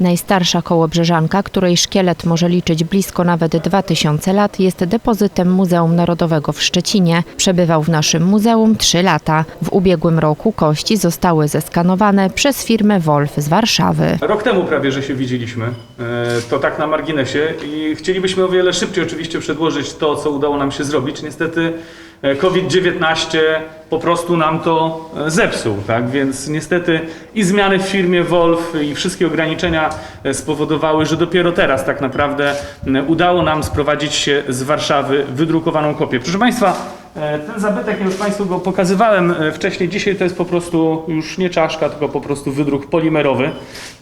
Najstarsza kołobrzeżanka, której szkielet może liczyć blisko nawet 2000 lat, jest depozytem Muzeum Narodowego w Szczecinie. Przebywał w naszym muzeum 3 lata. W ubiegłym roku kości zostały zeskanowane przez firmę Wolf z Warszawy. Rok temu prawie, że się widzieliśmy. E, To tak na marginesie i chcielibyśmy o wiele szybciej oczywiście przedłożyć to, co udało nam się zrobić. Niestety COVID-19 po prostu nam to e, zepsuł, tak? Więc niestety i zmiany w firmie Wolf i wszystkie ograniczenia e, spowodowały, że dopiero teraz tak naprawdę udało nam sprowadzić się z Warszawy wydrukowaną kopię. Proszę Państwa, e, ten zabytek, ja już Państwu go pokazywałem e, wcześniej, dzisiaj to jest po prostu już nie czaszka, tylko po prostu wydruk polimerowy.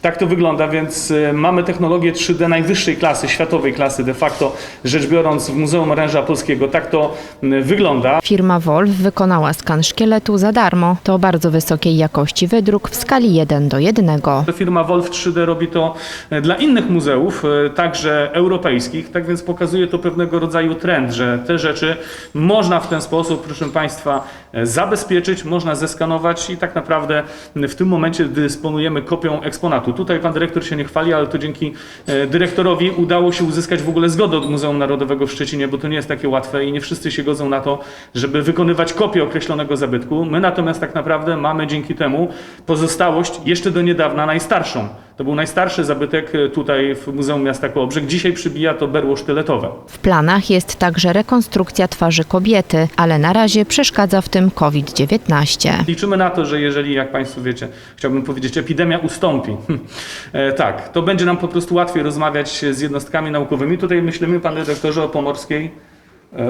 Tak to wygląda, więc e, mamy technologię 3D najwyższej klasy, światowej klasy de facto, rzecz biorąc w Muzeum Oręża Polskiego. Tak to wygląda. Firma Wolf wykonała skan szkieletu za darmo. To bardzo wysokiej jakości wydruk w skali 1 do 1. Firma Wolf 3D robi to e, dla innych muzeów, e, także europejskich, tak więc pokazuje to pewnego rodzaju trend, że te rzeczy można w ten sposób, proszę Państwa, e, zabezpieczyć, można zeskanować i tak naprawdę w tym momencie dysponujemy kopią eksponatu. Tutaj Pan Dyrektor się nie chwali, ale to dzięki e, dyrektorowi udało się uzyskać w ogóle zgodę od Muzeum Narodowego w Szczecinie, bo to nie jest takie łatwe i nie wszyscy się godzą na to, żeby wykonywać kopię określonego zabytku. My natomiast tak naprawdę mamy dzięki temu pozostałość jeszcze do niedawna najstarszą. To był najstarszy zabytek e, tutaj w Muzeum Miasta Kołobrzeg. Dzisiaj przybija to berło sztyletowe. W planach jest także rekonstrukcja twarzy kobiety, ale na razie przeszkadza w tym COVID-19. Liczymy na to, że jeżeli, jak Państwo wiecie, chciałbym powiedzieć, epidemia ustąpi, e, tak, to będzie nam po prostu łatwiej rozmawiać z jednostkami naukowymi. Tutaj myślimy, Panie Dyrektorze, o Pomorskiej,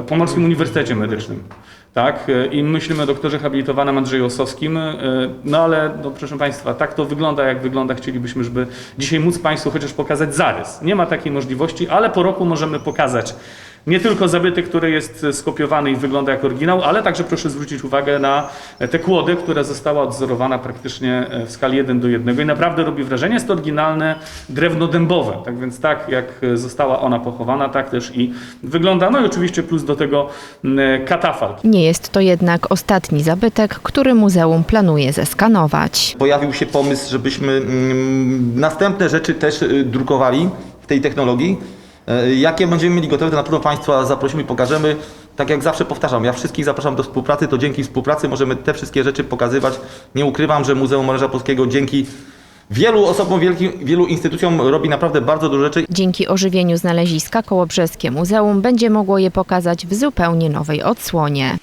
Pomorskim Uniwersytecie Medycznym. Tak, e, i myślimy o doktorze habilitowanym Andrzeju Osowskim, e, no ale no, proszę Państwa, tak to wygląda, jak wygląda. Chcielibyśmy, żeby dzisiaj móc Państwu chociaż pokazać zarys. Nie ma takiej możliwości, ale po roku możemy pokazać nie tylko zabytek, który jest skopiowany i wygląda jak oryginał, ale także proszę zwrócić uwagę na tę kłodę, która została odzorowana praktycznie w skali 1 do 1 i naprawdę robi wrażenie. Jest to oryginalne drewno dębowe, tak więc tak jak została ona pochowana, tak też i wygląda. No i oczywiście plus do tego mm, katafalk. Nie jest to jednak ostatni zabytek, który muzeum planuje zeskanować. Pojawił się pomysł, żebyśmy mm, następne rzeczy też y, drukowali w tej technologii. E, Jakie będziemy mieli gotowe, to na pewno Państwa zaprosimy i pokażemy. Tak jak zawsze powtarzam, ja wszystkich zapraszam do współpracy, to dzięki współpracy możemy te wszystkie rzeczy pokazywać. Nie ukrywam, że Muzeum Oręża Polskiego dzięki wielu osobom, wielu instytucjom robi naprawdę bardzo dużo rzeczy. Dzięki ożywieniu znaleziska Kołobrzeskie Muzeum będzie mogło je pokazać w zupełnie nowej odsłonie.